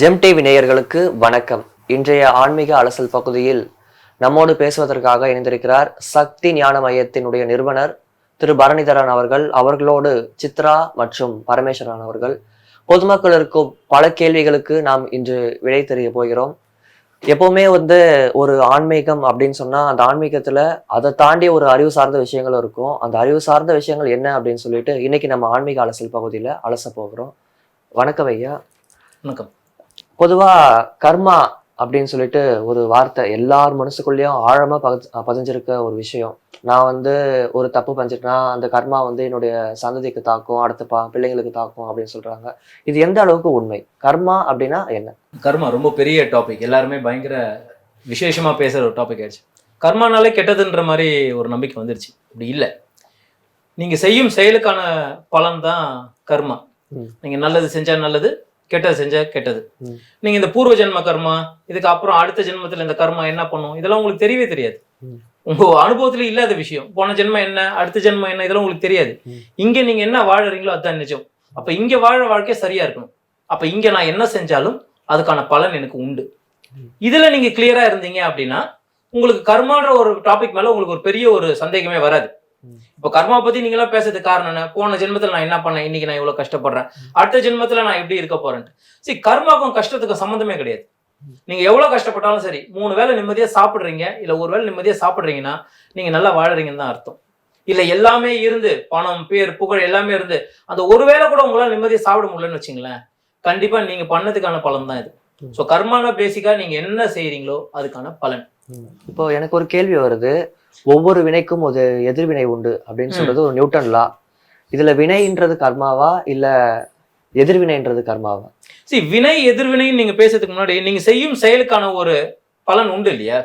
ஜெம்டி விநேயர்களுக்கு வணக்கம். இன்றைய ஆன்மீக அலசல் பகுதியில் நம்மோடு பேசுவதற்காக இணைந்திருக்கிறார் சக்தி ஞான மையத்தினுடைய நிறுவனர் திரு பரணிதரன் அவர்கள். அவர்களோடு சித்ரா மற்றும் பரமேஸ்வரன் அவர்கள். பொதுமக்கள் இருக்கும் பல கேள்விகளுக்கு நாம் இன்று விடை தெரிய போகிறோம். எப்பவுமே வந்து ஒரு ஆன்மீகம் அப்படின்னு சொன்னா அந்த ஆன்மீகத்துல அதை தாண்டி ஒரு அறிவு சார்ந்த விஷயங்கள் இருக்கும். அந்த அறிவு சார்ந்த விஷயங்கள் என்ன அப்படின்னு சொல்லிட்டு இன்னைக்கு நம்ம ஆன்மீக அலசல் பகுதியில அலச போகிறோம். வணக்கம் ஐயா. வணக்கம். பொதுவா கர்மா அப்படின்னு சொல்லிட்டு ஒரு வார்த்தை எல்லார் மனசுக்குள்ளேயும் ஆழமா பதி பதிஞ்சிருக்க ஒரு விஷயம். நான் வந்து ஒரு தப்பு பண்ணிட்டேன்னா அந்த கர்மா வந்து என்னுடைய சந்ததிக்கு தாக்கும் அடுத்த பா பிள்ளைங்களுக்கு தாக்கும் அப்படின்னு சொல்றாங்க. இது எந்த அளவுக்கு உண்மை? கர்மா அப்படின்னா என்ன? கர்மா ரொம்ப பெரிய டாபிக் எல்லாருமே பயங்கர விசேஷமா பேசுற ஒரு டாபிக் ஆயிடுச்சு. கர்மானாலே கெட்டதுன்ற மாதிரி ஒரு நம்பிக்கை வந்துருச்சு. அப்படி இல்லை. நீங்க செய்யும் செயலுக்கான பலன் தான் கர்மா. ம். நீங்க நல்லது செஞ்சா நல்லது கெட்டது செஞ்சா கெட்டது. நீங்க இந்த பூர்வ ஜென்ம கர்மா இதுக்கு அப்புறம் அடுத்த ஜென்மத்துல இந்த கர்மா என்ன பண்ணும் இதெல்லாம் உங்களுக்கு தெரியவே தெரியாது. உங்க அனுபவத்துல இல்லாத விஷயம் போன ஜென்மம் என்ன அடுத்த ஜென்மம் என்ன இதெல்லாம் உங்களுக்கு தெரியாது. இங்க நீங்க என்ன வாழறீங்களோ அதுதான் நிஜம் அப்ப இங்க வாழ வாழ்க்கை சரியா இருக்கணும் அப்ப இங்க நான் என்ன செஞ்சாலும் அதுக்கான பலன் எனக்கு உண்டு. இதுல நீங்க கிளியரா இருந்தீங்க அப்படின்னா உங்களுக்கு கர்மான்ற ஒரு டாபிக் மேல உங்களுக்கு ஒரு பெரிய ஒரு சந்தேகமே வராது. இப்போ கர்மா பத்தி நீங்க எல்லாம் பேசுறதுக்கு காரணம் என்ன? போன ஜென்மத்துல நான் என்ன பண்ணேன்? இன்னைக்கு நான் இவ்வளவு கஷ்டப்படுறேன். அடுத்த ஜென்மத்துல நான் எப்படி இருக்க போறேன்ட்டு. சரி கர்மாக்கும் கஷ்டத்துக்கும் சம்மந்தமே கிடையாது. நீங்க எவ்வளவு கஷ்டப்பட்டாலும் சரி மூணு வேளை நிம்மதியா சாப்பிடுறீங்க இல்ல ஒரு வேளை நிம்மதியா சாப்பிடுறீங்கன்னா நீங்க நல்லா வாழறீங்கன்னு தான் அர்த்தம். இல்ல எல்லாமே இருந்து பணம் பேர் புகழ் எல்லாமே இருந்து அந்த ஒரு வேளை கூட உங்களால நிம்மதியா சாப்பிட முடியலன்னு வச்சுங்களேன் கண்டிப்பா நீங்க பண்ணதுக்கான பலன் தான் இது. ஸோ கர்மான பேசிக்கா நீங்க என்ன செய்றீங்களோ அதுக்கான பலன். இப்போ எனக்கு ஒரு கேள்வி வருது. ஒவ்வொரு வினைக்கும் ஒரு எதிர்வினை உண்டு அப்படின்னு. சொல்றது ஒரு நியூட்டன் லா. இதுல வினைன்றது கர்மாவா இல்ல எதிர்வினைன்றது கர்மாவா? சரி வினை எதிர்வினைன்னு நீங்க பேசுறதுக்கு முன்னாடி நீங்க செய்யும் செயலுக்கான ஒரு பலன் உண்டு இல்லையா.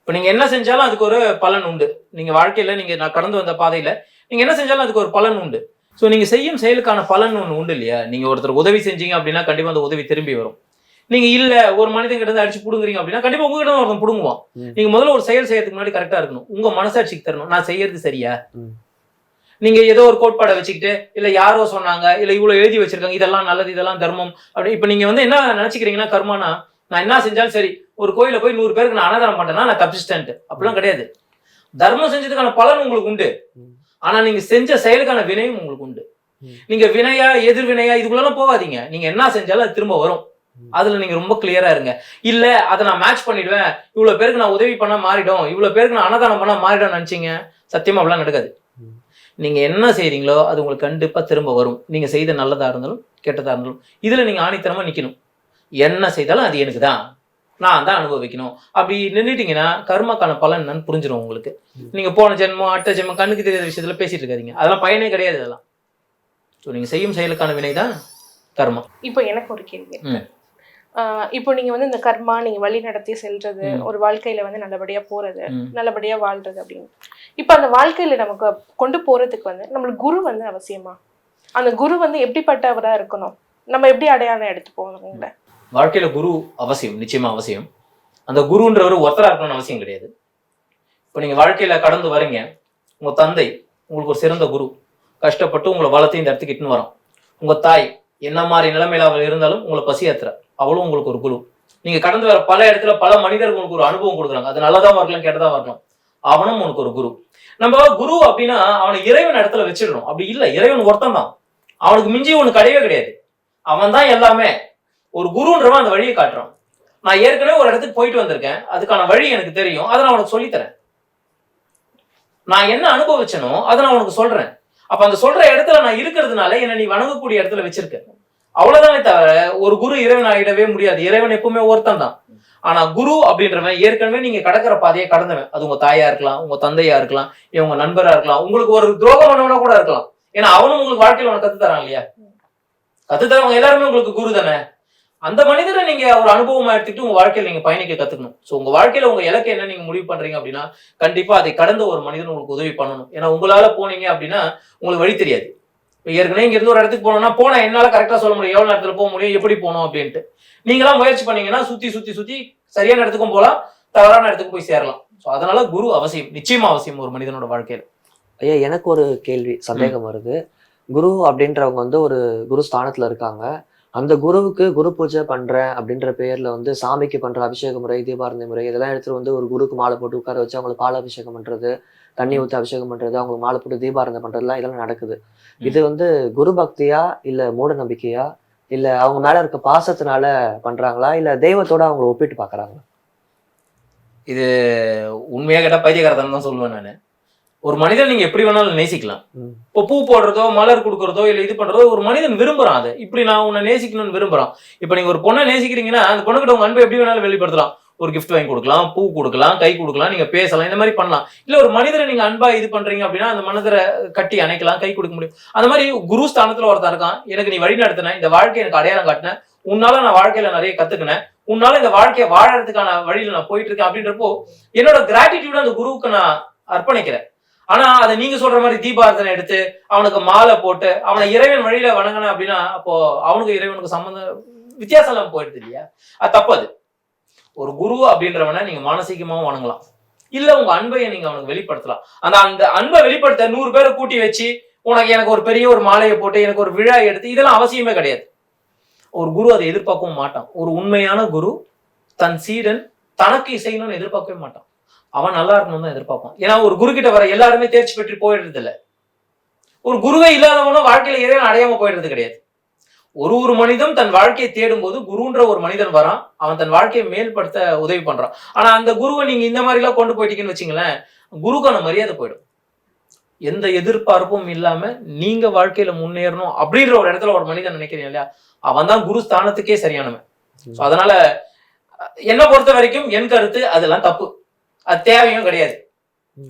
இப்ப நீங்க என்ன செஞ்சாலும் அதுக்கு ஒரு பலன் உண்டு. நீங்க வாழ்க்கையில நீங்க நான் கடந்து வந்த பாதையில நீங்க என்ன செஞ்சாலும் அதுக்கு ஒரு பலன் உண்டு. ஸோ நீங்க செய்யும் செயலுக்கான பலன் ஒன்று உண்டு இல்லையா? நீங்க ஒருத்தர் உதவி செஞ்சீங்க அப்படின்னா கண்டிப்பா அந்த உதவி திரும்பி வரும். நீங்க இல்ல ஒரு மனிதன் கிட்ட இருந்து அடிச்சு புடுங்குறீங்க அப்படின்னா கண்டிப்பா உங்ககிட்ட தான் ஒருத்தன் புடுங்குவான். நீங்க முதல்ல ஒரு செயல் செய்யறதுக்கு முன்னாடி கரெக்டா இருக்கணும் உங்க மனசாட்சிக்கு தரணும் நான் செய்யறது சரியா. நீங்க ஏதோ ஒரு கோட்பாடை வச்சுக்கிட்டு இல்ல யாரோ சொன்னாங்க இல்ல இவ்வளவு எழுதி வச்சிருக்காங்க இதெல்லாம் நல்லது இதெல்லாம் தர்மம் அப்படி இப்ப நீங்க வந்து என்ன நினைச்சுக்கிறீங்கன்னா கர்மானா நான் என்ன செஞ்சாலும் சரி ஒரு கோயில போய் நூறு பேருக்கு நான் அன்னதானம் பண்ணேன்னா நான் கன்சிஸ்டன்ட் அப்படிலாம் கிடையாது தர்மம் செஞ்சதுக்கான பலன் உங்களுக்கு உண்டு. ஆனா நீங்க செஞ்ச செயலுக்கான வினையும் உங்களுக்கு உண்டு. நீங்க வினையா எதிர்வினையா இதுக்குள்ளலாம் போகாதீங்க நீங்க என்ன செஞ்சாலும் அது திரும்ப வரும். அதுல நீங்க ரொம்ப கிளியரா இருங்க. இல்ல அதை நான் மேட்ச் பண்ணிடுவேன். இவ்வளவு பேருக்கு நான் உதவி பண்ணா மாறிடும். இவ்வளவு பேருக்கு நான் அன்னதானம் பண்ணா மாறிடும் நினைச்சீங்க. சத்தியமா அப்படிலாம் நடக்காது. நீங்க என்ன செய்றீங்களோ அது உங்களுக்கு கண்டிப்பா திரும்ப வரும். நீங்க செய்த நல்லதா இருந்தாலும் கெட்டதா இருந்தாலும் இதுல நீங்க ஆணித்தரமா நிக்கணும். என்ன செய்தாலும் அது எனக்கு தான். நான் தான் அனுபவிக்கணும். அப்படி நின்றுட்டீங்கன்னா கர்மக்கான பலன் என்னன்னு புரிஞ்சிடும் உங்களுக்கு. நீங்க போன ஜென்மம் அடுத்த ஜென்மம் கண்ணுக்கு தெரியாத விஷயத்துல பேசிட்டு இருக்காதீங்க. அதெல்லாம் பயனே கிடையாது அதெல்லாம். ஸோ நீங்க செய்யும் செயலுக்கான வினை தான் கர்மம். இப்போ எனக்கு ஒரு கேள்வி இப்போ நீங்க வந்து இந்த கர்மா நீங்க வழி நடத்தி செல்றது. ஒரு வாழ்க்கையில வந்து நல்லபடியா போறது. நல்லபடியா வாழ்றது அப்படின்னு. இப்போ அந்த வாழ்க்கையில நமக்கு கொண்டு போறதுக்கு வந்து நம்மளுக்கு குரு வந்து அவசியமா? அந்த குரு வந்து எப்படிப்பட்டவரா இருக்கணும்? நம்ம எப்படி அடையாளம் எடுத்து போகணுங்கள வாழ்க்கையில குரு அவசியம் நிச்சயமா அவசியம். அந்த குருன்றவர் ஒருத்தரா இருக்கணும்னு அவசியம் கிடையாது. இப்போ நீங்க வாழ்க்கையில கடந்து வரீங்க உங்க தந்தை உங்களுக்கு ஒரு சிறந்த குரு கஷ்டப்பட்டு உங்களை வளர்த்து இந்த இடத்துக்கு இட்டுன்னு வரோம் உங்க தாய் என்ன மாதிரி நிலைமையில அவள் இருந்தாலும் உங்களை பசியாத்துற. அவளும் உங்களுக்கு ஒரு குரு நீங்க கடந்து வர பல இடத்துல பல மனிதர்கள் உங்களுக்கு ஒரு அனுபவம் கொடுக்குறாங்க. அது நல்லதாக இருக்கலாம் கெட்டதாக இருக்கலாம் அவனும் உனக்கு ஒரு குரு. நம்ம குரு அப்படின்னா அவனை இறைவன் இடத்துல வச்சிடணும். அப்படி இல்லை இறைவன் ஒருத்தன் தான். அவனுக்கு மிஞ்சி ஒன்று கிடையவே கிடையாது. அவன் தான் எல்லாமே. ஒரு குருன்றவன் அந்த வழியை காட்டுறான். நான் ஏற்கனவே ஒரு இடத்துக்கு போயிட்டு வந்திருக்கேன். அதுக்கான வழி எனக்கு தெரியும். அதை நான் உனக்கு சொல்லித்தரேன். நான் என்ன அனுபவிச்சனோ அதை நான் உனக்கு சொல்றேன். அப்ப அந்த சொல்ற இடத்துல நான் இருக்கிறதுனால என்னை நீ வணங்கக்கூடிய இடத்துல வச்சிருக்க. அவ்வளவுதானே தவிர ஒரு குரு இறைவன் ஆகிடவே முடியாது. இறைவன் எப்பவுமே ஒருத்தன் தான் ஆனா குரு அப்படின்றவன் ஏற்கனவே நீங்க கடக்கிற பாதையை கடந்தவன். அது உங்க தாயா இருக்கலாம் உங்க தந்தையா இருக்கலாம் உங்க நண்பரா இருக்கலாம். உங்களுக்கு ஒரு துரோகம் பண்ணவனா கூட இருக்கலாம். ஏன்னா அவனும் உங்களுக்கு வாழ்க்கையில உனக்கு கத்து தரான் இல்லையா? கத்து தரவங்க எல்லாருமே உங்களுக்கு குரு தானே? அந்த மனிதரை நீங்க ஒரு அனுபவமா எடுத்துட்டு உங்க வாழ்க்கையில நீங்க பயணிக்க கத்துக்கணும். சோ உங்க வாழ்க்கையில உங்க இலக்கு என்ன நீங்க முடிவு பண்றீங்க அப்படின்னா கண்டிப்பா அதை கடந்த ஒரு மனிதன் உங்களுக்கு உதவி பண்ணணும். ஏன்னா உங்களால போனீங்க அப்படின்னா உங்களுக்கு வழி தெரியாது. ஏற்கனவே இங்கிருந்து ஒரு இடத்துக்கு போனோம்னா போனா என்னால கரெக்டா சொல்ல முடியும். எவ்வளவு நேரத்துல போக முடியும் எப்படி போகணும் அப்படின்ட்டு. நீங்களாம் முயற்சி பண்ணீங்கன்னா சுத்தி சுத்தி சுத்தி சரியான இடத்துக்கும் போகலாம் தவறான இடத்துக்கு போய் சேரலாம். சோ அதனால குரு அவசியம் நிச்சயமா அவசியம் ஒரு மனிதனோட வாழ்க்கையில. ஐயா எனக்கு ஒரு கேள்வி சந்தேகம் வருது. குரு அப்படின்றவங்க வந்து ஒரு குரு ஸ்தானத்துல இருக்காங்க. அந்த குருவுக்கு குரு பூஜை பண்றேன் அப்படின்ற பேர்ல வந்து சாமிக்கு பண்ற அபிஷேக முறை தீபாரண்ய முறை இதெல்லாம் எடுத்துட்டு வந்து ஒரு குருக்கு மாலை போட்டு உட்கார வச்சு அவங்களுக்கு பால் அபிஷேகம் பண்றது தண்ணி ஊற்றி அபிஷேகம் பண்றது அவங்களுக்கு மாலை போட்டு தீபாரண்யம் பண்றதுலாம் இதெல்லாம் நடக்குது. இது வந்து குரு பக்தியா இல்ல மூட நம்பிக்கையா இல்ல அவங்க மேல இருக்க பாசத்தினால பண்றாங்களா இல்ல தெய்வத்தோட அவங்கள ஒப்பிட்டு பாக்குறாங்களா? இது உண்மையா கேட்டா பைத்தியகாரத்தனம் தான் சொல்லுவேன் நான். ஒரு மனிதன் நீங்க எப்படி வேணாலும் நேசிக்கலாம். இப்போ பூ போடுறதோ மலர் கொடுக்கறதோ இல்ல இது பண்றதோ ஒரு மனிதன் விரும்புறான் அது. இப்படி நான் உன்னை நேசிக்கணும்னு விரும்புறான். இப்போ நீங்க ஒரு பொண்ணை நேசிக்கிறீங்கன்னா அந்த பொண்ணுகிட்ட உங்க அன்பை எப்படி வேணாலும் வெளிப்படுத்தலாம். ஒரு கிஃப்ட் வாங்கி கொடுக்கலாம் பூ கொடுக்கலாம் கை கொடுக்கலாம் நீங்க பேசலாம் இந்த மாதிரி பண்ணலாம். இல்ல ஒரு மனிதரை நீங்க அன்பா இது பண்றீங்க அப்படின்னா அந்த மனிதரை கட்டி அணைக்கலாம் கை கொடுக்க முடியும். அந்த மாதிரி குரு ஸ்தானத்துல ஒருத்தன் இருக்கான். எனக்கு நீ வழி நடத்தின இந்த வாழ்க்கை எனக்கு அடையாளம் காட்டின உன்னால நான் வாழ்க்கையில நிறைய கத்துக்கினேன் உன்னால இந்த வாழ்க்கையை வாழறதுக்கான வழியில நான் போயிட்டு இருக்கேன் அப்படின்றப்போ என்னோட கிராட்டிடியூட அந்த குருவுக்கு நான் அர்ப்பணிக்கிறேன். ஆனா அதை நீங்க சொல்ற மாதிரி தீபாரதனை எடுத்து அவனுக்கு மாலை போட்டு அவனை இறைவன் வழியில வணங்கினேன் அப்படின்னா அப்போ அவனுக்கு இறைவனுக்கு சம்பந்தம் வித்தியாசம் இல்லாம போயிடுது இல்லையா? அது தப்பு அது. ஒரு குரு அப்படின்றவனை நீங்க மானசீகமாவும் வணங்கலாம். இல்ல உங்க அன்பையை நீங்க அவனுக்கு வெளிப்படுத்தலாம். அந்த அந்த அன்பை வெளிப்படுத்த நூறு பேரை கூட்டி வச்சு உனக்கு எனக்கு ஒரு பெரிய ஒரு மாலையை போட்டு எனக்கு ஒரு விழா எடுத்து இதெல்லாம் அவசியமே கிடையாது. ஒரு குரு அதை எதிர்பார்க்கவும் மாட்டான். ஒரு உண்மையான குரு தன் சீடன் தனக்கு செய்யணும்னு எதிர்பார்க்கவே மாட்டான். அவன் நல்லா இருக்கணும்னு தான் எதிர்பார்ப்பான். ஏன்னா ஒரு குரு கிட்ட வர எல்லாருமே தேர்ச்சி பெற்று போயிடுறது இல்லை ஒரு குருவே இல்லாதவனும் வாழ்க்கையில இறைவன் அடையாம போயிடுறது கிடையாது. ஒரு ஒரு மனிதன் தன் வாழ்க்கையை தேடும் போது குருன்ற ஒரு மனிதன் வரான். அவன் தன் வாழ்க்கையை மேல்படுத்த உதவி பண்றான். ஆனா அந்த குருவை நீங்க இந்த மாதிரி எல்லாம் கொண்டு போயிட்டீங்கன்னு வச்சுங்களேன் குருக்கான மரியாதை போயிடும். எந்த எதிர்பார்ப்பும் இல்லாம நீங்க வாழ்க்கையில முன்னேறணும் அப்படின்ற ஒரு இடத்துல ஒரு மனிதன் நினைக்கிறீங்க இல்லையா? அவன் தான் குரு ஸ்தானத்துக்கே சரியானவன். அதனால என்ன என்னை பொறுத்த வரைக்கும் என் கருத்து அதெல்லாம் தப்பு. அது தேவையும் கிடையாது.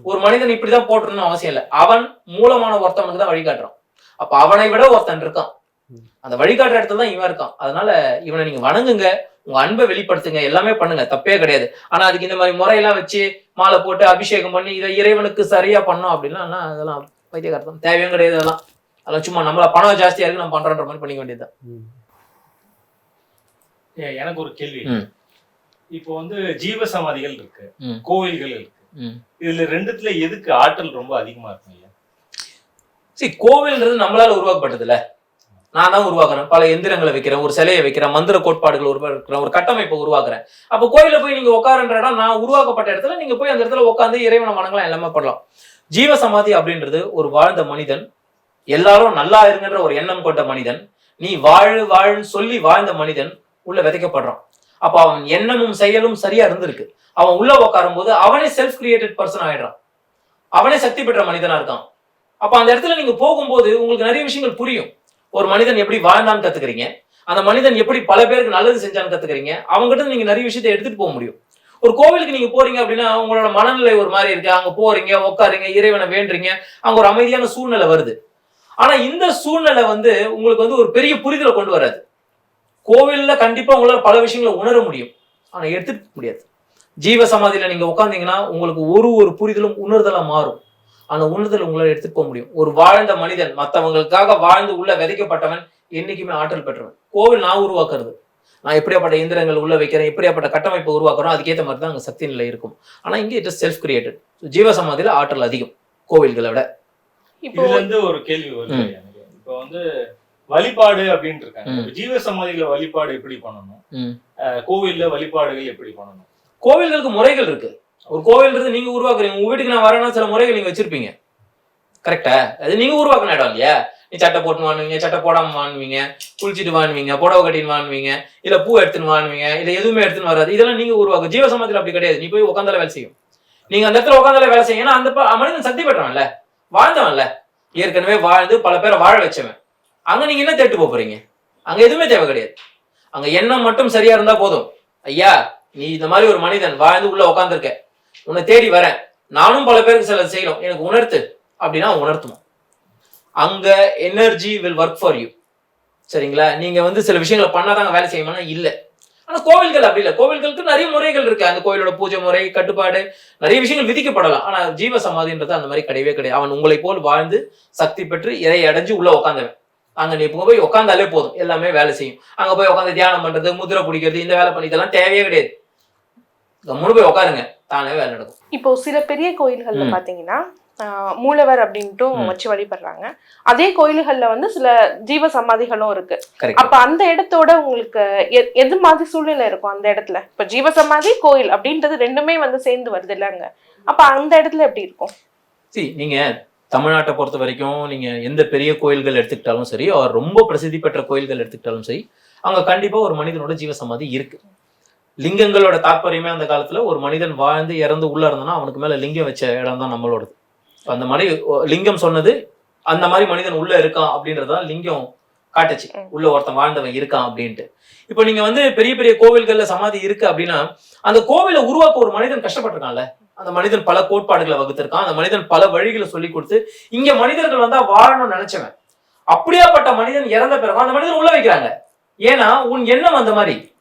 ஒரு மனிதன் இப்படிதான் போட்டுருன்னு அவசியம் இல்லை. அவன் மூலமான ஒருத்தவனுக்கு தான் வழிகாட்டுறான். அப்ப அவனை விட ஒருத்தன் இருக்கான். அந்த வழிகாட்டுற இடத்துல தான் இவன் இருக்கான். அதனால இவனை நீங்க வணங்குங்க. உங்க அன்பை வெளிப்படுத்துங்க. எல்லாமே பண்ணுங்க. தப்பே கிடையாது. ஆனா அதுக்கு இந்த மாதிரி முறையெல்லாம் வச்சு மாலை போட்டு அபிஷேகம் பண்ணி இதை இறைவனுக்கு சரியா பண்ணோம் அப்படின்னா அதெல்லாம் பைத்தியகாரத்தம் தேவையும் கிடையாது அதெல்லாம் அதெல்லாம் சும்மா நம்மள பணம் ஜாஸ்தியா இருக்கு நம்ம பண்றோன்ற மாதிரி பண்ணிக்க வேண்டியதுதான் எனக்கு ஒரு கேள்வி. இப்போ வந்து ஜீவ சமாதிகள் இருக்கு. கோவில்கள் இருக்கு. இதுல ரெண்டுத்துல எதுக்கு ஆற்றல் ரொம்ப அதிகமா இருக்கும் சரி கோவில்ன்றது நம்மளால உருவாக்கப்பட்டதுல நான் தான் உருவாக்குறேன். பல எந்திரங்களை வைக்கிறேன் ஒரு சிலையை வைக்கிறேன் மந்திர கோட்பாடுகள் உருவாக்குறேன் ஒரு கட்டமைப்பை உருவாக்குறேன். அப்போ கோயில போய் நீங்க உட்காருன்ற இடம் நான் உருவாக்கப்பட்ட இடத்துல நீங்க போய் அந்த இடத்துல உட்காந்து இறைவனை வணங்கலாம் எல்லாமே பண்ணலாம். ஜீவ சமாதி அப்படின்றது ஒரு வாழ்ந்த மனிதன் எல்லாரும் நல்லா இருங்கன்ற ஒரு எண்ணம் கொண்ட மனிதன் நீ வாழு வாழ்னு சொல்லி வாழ்ந்த மனிதன் உள்ள விதைக்கப்படுறான். அப்ப அவன் எண்ணமும் செயலும் சரியா இருந்திருக்கு. அவன் உள்ள உட்காரும் போது அவனே செல்ஃப் கிரியேட்டட் பர்சன் ஆயிடுறான். அவனே சக்தி பெற்ற மனிதனா இருக்கான். அப்ப அந்த இடத்துல நீங்க போகும்போது உங்களுக்கு நிறைய விஷயங்கள் புரியும். ஒரு மனிதன் எப்படி வாழ்ந்தான்னு கத்துக்கிறீங்க. அந்த மனிதன் எப்படி பல பேருக்கு நல்லது செஞ்சான்னு கத்துக்கிறீங்க. அவங்ககிட்ட நீங்க நிறைய விஷயத்த எடுத்துட்டு போக முடியும். ஒரு கோவிலுக்கு நீங்க போறீங்க அப்படின்னா உங்களோட மனநிலை ஒரு மாதிரி இருக்கு. அங்க போறீங்க உட்காருங்க இறைவனை வேண்டுறீங்க. அங்க ஒரு அமைதியான சூழ்நிலை வருது. ஆனா இந்த சூழ்நிலை வந்து உங்களுக்கு வந்து ஒரு பெரிய புரிதலை கொண்டு வராது. கோவில்ல கண்டிப்பா உங்களால பல விஷயங்களை உணர முடியும். ஆனா எடுத்துட்டு முடியாது. ஜீவ சமாதியில நீங்க உட்காந்தீங்கன்னா உங்களுக்கு ஒரு ஒரு புரிதலும் உணர்தலா மாறும். அந்த உணர்தல் உங்களால எடுத்துட்டு போக முடியும். ஒரு வாழ்ந்த மனிதன் மத்தவங்களுக்காக வாழ்ந்து உள்ள விதைக்கப்பட்டவன் என்னைக்குமே ஆற்றல் பெற்றவன். கோவில் நான் உருவாக்குறது. நான் எப்படியாப்பட்ட இயந்திரங்கள் உள்ள வைக்கிறேன் எப்படியாப்பட்ட கட்டமைப்பை உருவாக்குறோம் அதுக்கேற்ற மாதிரி தான் அங்க சக்தி நிலை இருக்கும். ஆனா இங்கே இட் செல்ஃப் கிரியேட்டட் ஜீவ சமாதியில ஆற்றல் அதிகம் கோவில்களை விட. இப்போ இருந்து ஒரு கேள்வி வருது. இப்போ வந்து வழிபாடு அப்படின்னு இருக்காங்க ஜீவ சமாதிகள வழிபாடு எப்படி பண்ணணும்? கோவில்ல வழிபாடுகள் எப்படி பண்ணணும்? கோவில்களுக்கு முறைகள் இருக்கு. ஒரு கோவில்ன்றது நீங்க உருவாக்குறீங்க. உங்க வீட்டுக்கு நான் வரேன்னா சில முறைகள் நீங்க வச்சிருப்பீங்க. கரெக்டா அது நீங்க உருவாக்குன இடம் இல்லையா? நீ சட்டை போட்டு வாங்குவீங்க சட்டை போடாம வாங்குவீங்க குளிச்சுட்டு வாங்குவீங்க புடவை கட்டின்னு வாங்குவீங்க இல்ல பூ எடுத்துன்னு வாங்குவீங்க இல்ல எதுவுமே எடுத்துன்னு வராது. இதெல்லாம் நீங்க உருவாக்கு. ஜீவ சமாதியில் அப்படி கிடையாது. நீ போய் உட்காந்தால வேலை செய்யும். நீங்க அந்த இடத்துல உட்காந்தால வேலை செய்யும். ஏன்னா அந்த மனிதன் சக்தி பெற்றவன்ல. வாழ்ந்தவன்ல. ஏற்கனவே வாழ்ந்து பல பேரை வாழ வச்சவன். அங்க நீங்க என்ன தேட்டு போறீங்க? அங்க எதுவுமே தேவை கிடையாது. அங்க எண்ணம் மட்டும் சரியா இருந்தா போதும். ஐயா நீ இந்த மாதிரி ஒரு மனிதன் வாழ்ந்து உள்ள உட்காந்துருக்க உன்னை தேடி வரேன். நானும் பல பேருக்கு சில செய்யணும். எனக்கு உணர்த்து. அப்படின்னா உணர்த்தும் அங்க energy will work for you சரிங்களா? நீங்க வந்து சில விஷயங்களை பண்ணாதாங்க வேலை செய்யணும்னா இல்லை. ஆனா கோவில்கள் அப்படி இல்லை. கோவில்களுக்கு நிறைய முறைகள் இருக்கு. அந்த கோயிலோட பூஜை முறை கட்டுப்பாடு நிறைய விஷயங்கள் விதிக்கப்படலாம். ஆனா ஜீவ சமாதின்றது அந்த மாதிரி கிடையவே கிடையாது. அவன் உங்களை போல் வாழ்ந்து சக்தி பெற்று இறை அடைஞ்சு உள்ள உட்காந்தவன் அங்க நீ போய் உட்காந்தாலே போதும். எல்லாமே வேலை செய்யும். அங்க போய் உட்காந்து தியானம் பண்றது முதிரை பிடிக்கிறது இந்த வேலை பண்ணி இதெல்லாம் தேவையே கிடையாது. கம்முனு போய் உட்காருங்க தானே வேலை நடக்கும். இப்போ சில பெரிய கோயில்கள்ல. பாத்தீங்கன்னா மூலவர் அப்படின்ட்டும். வச்சு வழிபடுறாங்க. அதே கோயில்கள்ல வந்து சில ஜீவ சமாதிகளும் இருக்கு. அப்ப அந்த இடத்தோட உங்களுக்கு எது மாதிரி சூழ்நிலை இருக்கும் அந்த இடத்துல? இப்ப ஜீவ சமாதி கோயில் அப்படின்றது ரெண்டுமே வந்து சேர்ந்து வருது இல்லைங்க. அப்ப அந்த இடத்துல எப்படி இருக்கும்? சி நீங்க தமிழ்நாட்டை பொறுத்த வரைக்கும் நீங்க எந்த பெரிய கோயில்கள் எடுத்துக்கிட்டாலும் சரி ரொம்ப பிரசித்தி பெற்ற கோயில்கள் எடுத்துக்கிட்டாலும் சரி அங்க கண்டிப்பா ஒரு மனிதனோட ஜீவசமாதி இருக்கு. லிங்கங்களோட தாற்பயமே அந்த காலத்துல ஒரு மனிதன் வாழ்ந்து இறந்து உள்ள இருந்தானா அவனுக்கு மேல லிங்கம் வச்ச இடம் தான் நம்மளோடது. அந்த மனை லிங்கம் சொன்னது அந்த மாதிரி மனிதன் உள்ள இருக்கான் அப்படின்றதான் லிங்கம் காட்டுச்சு. உள்ள ஒருத்தன் வாழ்ந்தவன் இருக்கான் அப்படின்ட்டு. இப்போ நீங்க வந்து பெரிய பெரிய கோவில்கள்ல சமாதி இருக்கு அப்படின்னா அந்த கோவிலை உருவாக்க ஒரு மனிதன் கஷ்டப்பட்டிருக்கான்ல. அந்த மனிதன் பல கோட்பாடுகளை வகுத்திருக்கான். அந்த மனிதன் பல வழிகளை சொல்லி கொடுத்து இங்க மனிதர்கள் வந்தா வாழணும்னு நினைச்சவன். அப்படியாப்பட்ட மனிதன் இறந்த பிறகு அந்த மனிதன் உள்ள வைக்கிறாங்க. ஏன்னா உன் எண்ணம் அந்த மாதிரி.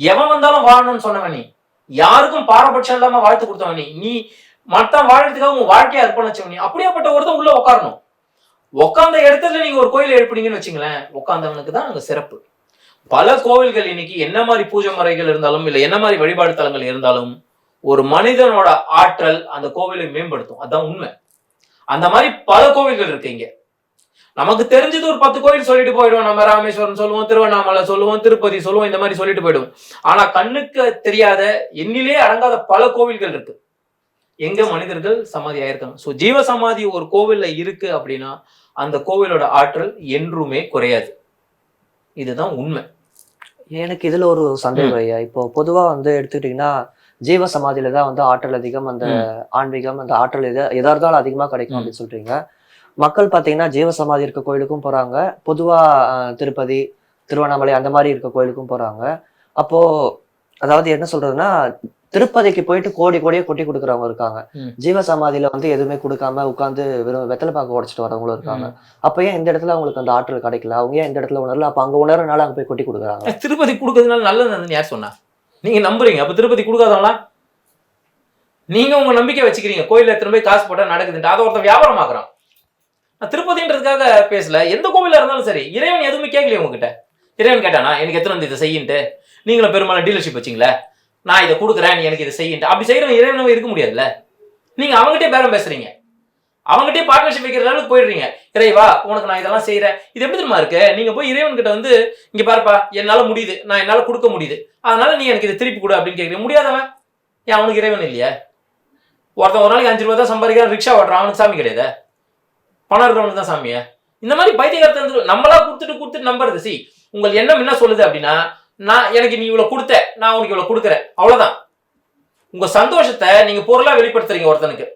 எவன் வந்தாலும் வாழணும்னு சொன்னவன் நீ. யாருக்கும் பாரபட்சம் இல்லாம வாழ்த்து கொடுத்தவன் நீ. நீ மத்தவன் வாழறதுக்காக உங்க வாழ்க்கையை அர்ப்பணிச்சவன் நீ. அப்படியாப்பட்ட ஒருத்தன் உள்ள உட்காரணும் உட்காந்த இடத்துல நீங்க ஒரு கோயில் எழுப்பினீங்கன்னு வச்சுங்களேன் உட்காந்தவனுக்கு தான் அங்க சிறப்பு. பல கோவில்கள் இன்னைக்கு என்ன மாதிரி பூஜை முறைகள் இருந்தாலும் இல்ல என்ன மாதிரி வழிபாடு தலங்கள் இருந்தாலும் ஒரு மனிதனோட ஆற்றல் அந்த கோவிலை மேம்படுத்தும். அதுதான் உண்மை. அந்த மாதிரி பல கோவில்கள் இருக்கு இங்க. நமக்கு தெரிஞ்சது ஒரு பத்து கோவில் சொல்லிட்டு போயிடுவோம். நம்ம ராமேஸ்வரம் சொல்லுவோம் திருவண்ணாமலை சொல்லுவோம் திருப்பதி சொல்லுவோம் இந்த மாதிரி சொல்லிட்டு போயிடுவோம். ஆனா கண்ணுக்கு தெரியாத எண்ணிலே அடங்காத பல கோவில்கள் இருக்கு. எங்க மனிதர்கள் சமாதி ஆயிருக்காங்க. ஸோ ஜீவ சமாதி ஒரு கோவில்ல இருக்கு அப்படின்னா அந்த கோவிலோட ஆற்றல் என்றுமே குறையாது. இதுதான் உண்மை. எனக்கு இதுல ஒரு சந்தேகம் ஐயா. இப்போ பொதுவா வந்து எடுத்துக்கிட்டீங்கன்னா ஜீவ சமாதியில தான் வந்து ஆற்றல் அதிகம் அந்த ஆன்மீகம் அந்த ஆற்றல் எது எதா இருந்தாலும் அதிகமா கிடைக்கும். அப்படின்னு சொல்றீங்க. மக்கள் பாத்தீங்கன்னா ஜீவ சமாதி இருக்க கோயிலுக்கும் போறாங்க. பொதுவா அஹ், திருப்பதி திருவண்ணாமலை அந்த மாதிரி இருக்க கோயிலுக்கும் போறாங்க. அப்போ அதாவது என்ன சொல்றதுன்னா திருப்பதிக்கு போயிட்டு கோடி கோடியே கொட்டி கொடுக்குறவங்க இருக்காங்க. ம். ஜீவ சமாதியில வந்து எதுவுமே கொடுக்காம உட்காந்து வெறும் வெத்தலை பாக்க உடைச்சிட்டு வரவங்களும் இருக்காங்க. அப்ப ஏன் இந்த இடத்துல அவங்களுக்கு அந்த ஆற்றல் கிடைக்கல? அவங்க ஏன் இந்த இடத்துல உணரல? அப்ப அங்க உணரனால அங்க போய் கொட்டி கொடுக்குறாங்க. திருப்பதி கொடுக்கறதுனால நல்லதுன்னு யார் சொன்னா? நீங்க நம்புறீங்க. அப்ப திருப்பதி கொடுக்காதவங்களா? நீங்க உங்க நம்பிக்கை வச்சுக்கிறீங்க. கோயில்ல எத்தனை போய் காசு போட்டா நடக்குதுன்ட்டு. அதை ஒருத்தன் வியாபாரம் ஆக்குறான். நான் திருப்பதின்றதுக்காக பேசல. எந்த கோவிலா இருந்தாலும் சரி இறைவன் எதுவுமே கேட்கலையே உங்ககிட்ட. இறைவன் கேட்டானா எனக்கு எத்தனை வந்து இதை செய்யின்ட்டு? நீங்களும் பெரும்பாலும் டீலர்ஷிப் வச்சிங்களே. நான் இதை கொடுக்குறேன் நீ எனக்கு இதை செய்யின்ட்டு. அப்படி செய்யறவன் இறைவன் இருக்க முடியாதுல்ல. நீங்கள் அவங்ககிட்டே பேரம் பேசுறீங்க. அவங்ககிட்டே பார்ட்னர்ஷிப் வைக்கிற அளவுக்கு போயிடுறீங்க. இறைவா உனக்கு நான் இதெல்லாம் செய்கிறேன் இது எப்படி தெரியுமா இருக்கு? நீங்கள் போய் இறைவன் கிட்ட வந்து இங்கே பாருப்பா என்னால் முடியுது. நான் என்னால் கொடுக்க முடியுது. அதனால நீ எனக்கு இதை திருப்பி கொடு அப்படின்னு கேட்குறீங்க. முடியாதவன். ஏன் அவனுக்கு இறைவன் இல்லையா? ஒருத்தன் ஒரு நாளைக்கு அஞ்சு ரூபா தான் சம்பாதிக்கிறான் ரிக்ஷா ஓட்டுறான் அவனுக்கு சாமி கிடையாது? பணம் இருக்கிறவனுக்கு தான் சாமியை. இந்த மாதிரி பைத்தியகாரத்தை வந்து நம்மளா கொடுத்துட்டு கொடுத்துட்டு நம்புறது. சி உங்கள் எண்ணம் என்ன சொல்லுது அப்படின்னா நான் எனக்கு நீ இவ்வளவு கொடுத்த நான் உனக்கு இவ்வளவு கொடுக்குறேன். அவ்வளவுதான். உங்க சந்தோஷத்தை நீங்க பொருளா வெளிப்படுத்துறீங்க ஒருத்தனுக்கு.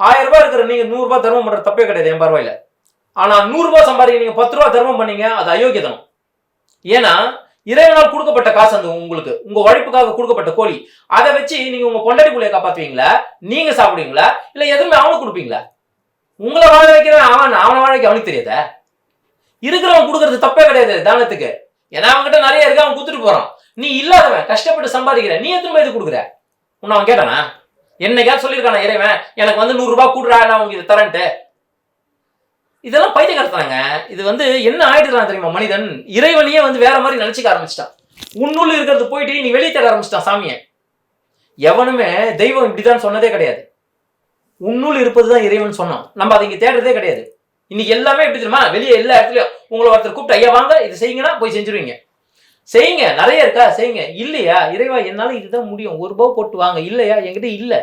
ஆயிரம் ரூபாய் இருக்கிற நீங்க நூறு ரூபாய் தர்மம் பண்ற தப்பே கிடையாது என் பரவாயில்ல ஆனா நூறு ரூபாய் சம்பாதிக்க நீங்க பத்து ரூபா தர்மம் பண்ணீங்க அது அயோக்கியதனம் ஏன்னா இறைவனால் கொடுக்கப்பட்ட காசு அந்த உங்களுக்கு. உங்க உழைப்புக்காக கொடுக்கப்பட்ட கோழி. அதை வச்சு நீங்க உங்க பொண்டாட்டி பிள்ளைய காப்பாத்துவீங்களா? நீங்க சாப்பிடுவீங்களா? இல்ல எதுவுமே அவனுக்கு கொடுப்பீங்களா? உங்களை வாழ வைக்கிறேன் அவன் அவனை வாழ வைக்க அவனுக்கு தெரியாத? இருக்கிறவன் கொடுக்கறது தப்பே கிடையாது தானத்துக்கு. ஏன்னா அவன்கிட்ட நிறைய இருக்கு அவன் கொடுத்துட்டு போறான். நீ இல்லாதவன் கஷ்டப்பட்டு சம்பாதிக்கிற நீ எத்தனை பேருக்கு கொடுக்குற? உன்னை அவன் கேட்டானா? என்னைக்காவது சொல்லியிருக்கானா இறைவன் எனக்கு வந்து நூறு ரூபாய் கூடுறா நான் உங்களுக்கு இதை தரேன்ட்டு. இதெல்லாம் பைத்தியக்காரத்தாங்க இது வந்து என்ன ஆயிடுறான் தெரியுமா மனிதன்? இறைவனையே வந்து வேற மாதிரி நினைச்சுக்க ஆரம்பிச்சிட்டான். உன்னுள்ள இருக்கிறது போயிட்டு நீ வெளியே தேட ஆரம்பிச்சிட்டான் சாமியை. எவனுமே தெய்வம் இப்படிதான் சொன்னதே கிடையாது. உன்னுள் இருப்பதுதான் இறைவன் சொன்னோம் நம்ம அதை இங்கே தேடுறதே கிடையாது. இன்னைக்கு எல்லாமே எப்படி தெரியுமா? வெளியே எல்லா இடத்துலையும் உங்களை ஒருத்தர் கூப்பிட்டு ஐயா வாங்க இது செய்யுங்கன்னா போய் செஞ்சிருவீங்க. செய்யுங்க நிறைய இருக்கா? செய்யுங்க. இல்லையா? இறைவா என்னால் இதுதான் முடியும். ஒரு ரூபாய் போட்டு வாங்க. இல்லையா? என்கிட்ட இல்லை.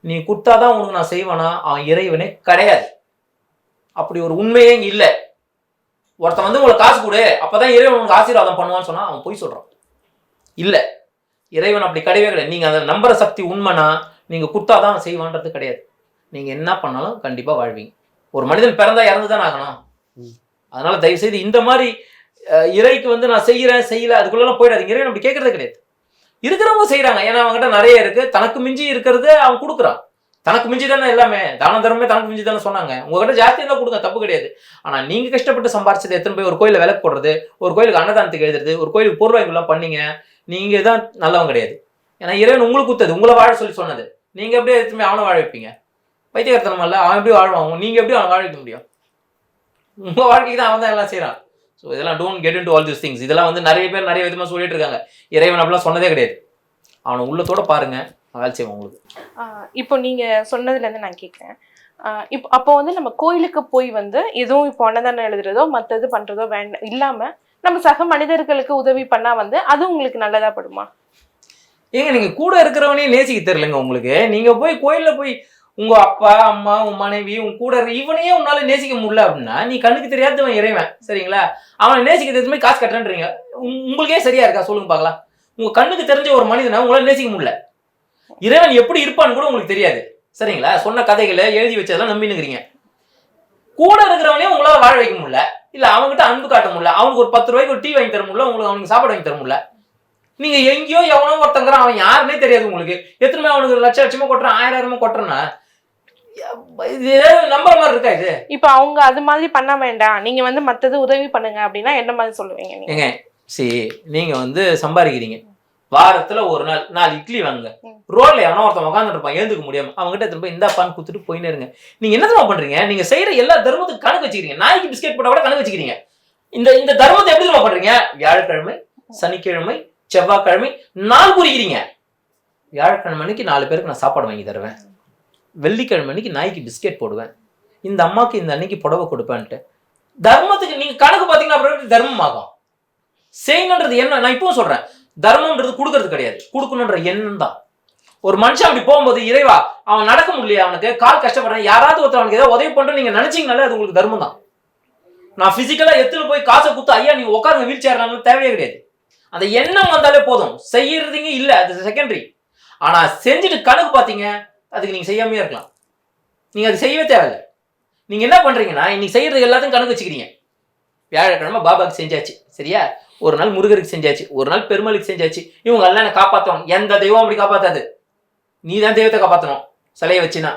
நீ கொடுத்தாதான் உனக்கு நான் செய்வேனா? அவன் இறைவனே கிடையாது. அப்படி ஒரு உண்மையே இங்கே இல்லை. ஒருத்தன் வந்து உங்களுக்கு காசு கொடு அப்போதான் இறைவன் உனக்கு ஆசீர்வாதம் பண்ணுவான்னு சொன்னால் அவன் போய் சொல்கிறான் இல்லை. இறைவன் அப்படி கிடையவே கிடையாது. நீங்கள் அந்த நம்புற சக்தி உண்மைனா நீங்க கொடுத்தாதான் அவன் செய்வான்றது கிடையாது. நீங்க என்ன பண்ணாலும் கண்டிப்பா வாழ்வீங்க. ஒரு மனிதன் பிறந்தா இறந்துதான் ஆகணும். ம். அதனால தயவு செய்து இந்த மாதிரி இறைக்கு வந்து நான் செய்யறேன் செய்யல அதுக்குள்ள போயிடாதீங்க. இறைவன் அப்படி கேட்கறதே கிடையாது. இருக்கிறவங்க செய்றாங்க. ஏன்னா அவங்ககிட்ட நிறைய இருக்கு. தனக்கு மிஞ்சி இருக்கிறது அவன் கொடுக்குறான். தனக்கு மிஞ்சி தானே எல்லாமே. தான தர்மமே தனக்கு மிஞ்சி தானே சொன்னாங்க. உங்ககிட்ட ஜாஸ்தி இருந்தா கொடுங்க தப்பு கிடையாது. ஆனா நீங்க கஷ்டப்பட்டு சம்பாரிச்சதை எத்தனை போய் ஒரு கோயில விளக்கு போடுறது ஒரு கோயிலுக்கு அன்னதானத்துக்கு எழுதுறது ஒரு கோயிலுக்கு பூர்வாய்க்குலாம் பண்ணீங்க. நீங்க தான் நல்லவன் கிடையாது. ஏன்னா இறைவன் உங்களுக்கு குத்தது உங்களை வாழ சொல்லி சொன்னது. நீங்க எப்படியே எடுத்துமே அவனை வாழ வைப்பீங்க? பைத்தியகாரத்தனம் இல்லை? அவன் எப்படி வாழ்வான்? நீங்க எப்படி அவன் வாழ வைக்க முடியும்? உங்க வாழ்க்கைக்கு தான் அவன் தான் எல்லாம் செய்கிறான் ஸோ இதெல்லாம் don't get into all this things இதெல்லாம் வந்து நிறைய பேர் நிறைய விதமா சொல்லிட்டு இருக்காங்க. இறைவன் அப்படிலாம் சொன்னதே கிடையாது. அவனை உள்ளத்தோட பாருங்க. நான் வேலை செய்வேன் உங்களுக்கு இப்போ நீங்க சொன்னதுல இருந்து நான் கேட்குறேன் இப்போ அப்போ வந்து நம்ம கோயிலுக்கு போய் வந்து எதுவும் இப்போ அன்னதானம் எழுதுறதோ மற்றது பண்ணுறதோ வேண்டாம் இல்லாமல் நம்ம சக மனிதர்களுக்கு உதவி பண்ணால் வந்து அது உங்களுக்கு நல்லதாக படுமா? ஏங்க நீங்கள் கூட இருக்கிறவனையும் நேசிக்க தெரிலங்க உங்களுக்கு. நீங்கள் போய் கோயிலில் போய் உங்கள் அப்பா அம்மா உன் மனைவி உன் கூட இவனையே உன்னால் நேசிக்க முடியல அப்படின்னா நீ கண்ணுக்கு தெரியாதவன் இறைவன் சரிங்களா? அவனை நேசிக்க தெரிஞ்ச மாதிரி காசு கட்டுறேன்றீங்க. உங்களுக்கே சரியா இருக்கா? சொல்லுங்க பார்க்கலாம். உங்கள் கண்ணுக்கு தெரிஞ்ச ஒரு மனிதனை உங்களால் நேசிக்க முடியல. இறைவன் எப்படி இருப்பான்னு கூட உங்களுக்கு தெரியாது சரிங்களா? சொன்ன கதைகளை எழுதி வச்சதெல்லாம் நம்பினுங்கிறீங்க. கூட இருக்கிறவனே உங்களால் வாழ வைக்க முடியல. இல்லை அவங்ககிட்ட அன்பு காட்ட முடியல. அவனுக்கு ஒரு பத்து ரூபாய்க்கு ஒரு டீ வாங்கி தர முடியல. உங்களுக்கு அவனுக்கு சாப்பாடு வாங்கி தர முடியல. நீங்க எங்கேயோ எவனோ ஒருத்தங்கிறான் அவன் யாருன்னே தெரியாது உங்களுக்கு. எத்தனை அவனுக்கு ஒரு லட்சம் லட்சமா கொட்டுறான் ஆயிரம் ஆயிரமா கொட்டுறான்னா? இது நம்புற மாதிரி இருக்கா இது? இப்போ அவங்க அது மாதிரி பண்ண வேண்டாம். நீங்க வந்து மத்தது உதவி பண்ணுங்க அப்படின்னா என்ன மாதிரி சொல்லுவீங்க நீங்க? சரி நீங்க வந்து சம்பாதிக்கிறீங்க. வாரத்துல ஒரு நாள் நாலு இட்லி வாங்குங்க. ம். ரோட்ல எவனோ ஒருத்தன் உட்காந்துட்டு இருப்பான் எழுந்துக்க முடியாம. அவங்ககிட்ட எடுத்துட்டு போய் இந்தாப்பான்னு குத்துட்டு போயினே இருங்க. நீங்க என்ன தெரியுமா பண்றீங்க? நீங்க செய்யற எல்லா தர்மத்துக்கு கணக்கு வச்சுக்கிறீங்க. நாய்க்கு பிஸ்கெட் போட்டா கூட கணக்கு வச்சுக்கிறீங்க. இந்த இந்த தர்மத்தை எப்படி பண்றீங்க? வியாழக்கிழமை சனிக்கிழமை செவ்வாய்க்கிழமை நாள் குறிக்கிறீங்க வியாழக்கிழமை அன்னைக்கு நாலு பேருக்கு நான் சாப்பாடு வாங்கி தருவேன். வெள்ளிக்கிழமை அன்னைக்கு நாய்க்கு பிஸ்கெட் போடுவேன். இந்த அம்மாவுக்கு இந்த அன்னைக்கு புடவை கொடுப்பேன்ட்டு. தர்மத்துக்கு நீங்க கணக்கு பார்த்தீங்கன்னா அப்புறம் தர்மமாகும்? செய்யணுன்றது என்ன? நான் இப்பவும் சொல்றேன். தர்மம்ன்றது கொடுக்கறது கிடையாது. கொடுக்கணுன்ற எண்ணம் தான். ஒரு மனுஷன் அப்படி போகும்போது இறைவா அவன் நடக்க முடியல அவனுக்கு கால் கஷ்டப்படுறான். யாராவது ஒருத்தர் அவனுக்கு ஏதாவது உதவி பண்ற நீங்க நினைச்சீங்கனாலே அது உங்களுக்கு தர்மம் தான். நான் பிசிக்கலா எத்துல போய் காசை குத்து ஐயா நீங்க உட்காருங்க வீல் சேர்றாங்க தேவையே கிடையாது. அந்த எண்ணம் வந்தாலே போதும். செய்யறதுங்க இல்ல அது செகண்டரி ஆனா செஞ்சுட்டு கணக்கு பாத்தீங்க அதுக்கு நீங்க செய்யாமையே இருக்கலாம். நீங்க அது செய்யவே தேவையில்ல. நீங்க என்ன பண்றீங்கன்னா இன்னைக்கு செய்யறது எல்லாத்தையும் கணக்கு வச்சுக்கிறீங்க. வியாழக்கிழமை பாபாக்கு செஞ்சாச்சு சரியா? ஒரு நாள் முருகருக்கு செஞ்சாச்சு ஒரு நாள் பெருமாளுக்கு செஞ்சாச்சு. இவங்க எல்லாம் என்ன காப்பாத்தணும். எந்த தெய்வம் அப்படி காப்பாத்தாது? நீ தான் தெய்வத்தை காப்பாத்தணும். சிலையை வச்சுனா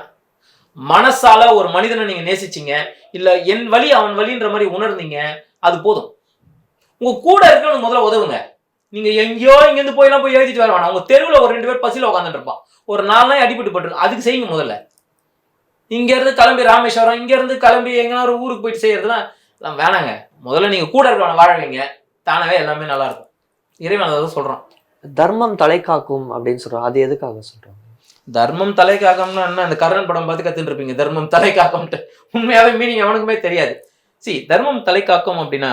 மனசால ஒரு மனிதனை நீங்க நேசிச்சிங்க. இல்ல என் வழி அவன் வழின்ற மாதிரி உணர்ந்தீங்க அது போதும். உங்க கூட இருக்கணும் முதல்ல உதவுங்க. நீங்க எங்கேயோ இங்க இருந்து போயெல்லாம் போய் எழுதிட்டு வர வேணாம். உங்க தெருவுல ஒரு ரெண்டு பேர் பசியில உட்காந்துட்டு இருப்பான். ஒரு நாலு நாள் அடிபட்டு பட்டு அதுக்கு செய்யுங்க முதல்ல. இங்க இருந்து கிளம்பி ராமேஸ்வரம் இங்க இருந்து கிளம்பி எங்கன்னா ஒரு ஊருக்கு போயிட்டு செய்யறதுலாம் வேணாங்க. முதல்ல நீங்க கூட இருக்கவனை வாழ வைங்க தானாவே எல்லாமே நல்லா இருக்கும். இறைவன் அதை சொல்றான். தர்மம் தலை காக்கும் அப்படின்னு சொல்றோம் அது எதுக்காக சொல்றோம் தர்மம் தலை காக்கம்னா என்ன? அந்த கர்ணன் படம் பார்த்து கத்துட்டு இருப்பீங்க. தர்மம் தலை காக்கம்ட்டு உண்மையாவே மீனிங் அவனுக்குமே தெரியாது. சி தர்மம் தலை காக்கும் அப்படின்னா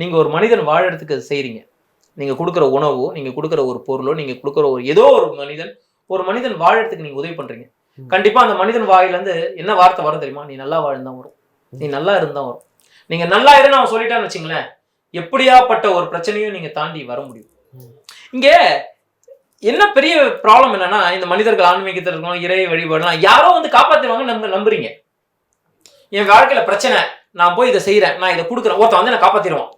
நீங்க ஒரு மனிதன் வாழறதுக்கு அது செய்றீங்க நீங்க கொடுக்குற உணவோ நீங்க கொடுக்குற ஒரு பொருளோ நீங்க கொடுக்குற ஒரு ஏதோ ஒரு மனிதன் ஒரு மனிதன் வாழறதுக்கு நீங்க உதவி பண்றீங்க. ம். கண்டிப்பா அந்த மனிதன் வாயில இருந்து என்ன வார்த்தை வரும் தெரியுமா? நீ நல்லா வாழ்ந்தான் வரும். நீ நல்லா இருந்தா வரும். நீங்க நல்லா இருன்னு அவன் சொல்லிட்டான்னு வச்சுங்களேன் எப்படியாப்பட்ட ஒரு பிரச்சனையும் நீங்க தாண்டி வர முடியும். இங்க என்ன பெரிய ப்ராப்ளம் என்னன்னா இந்த மனிதர்கள் ஆன்மீகத்தில் இருக்கணும் இறை வழிபாடுலாம் யாரோ வந்து காப்பாத்துவாங்க நம்ப நம்புறீங்க. என் வாழ்க்கையில பிரச்சனை நான் போய் இதை செய்றேன் நான் இதை கொடுக்குறேன் ஒருத்தன் வந்து என்னை காப்பாத்திடுவான்.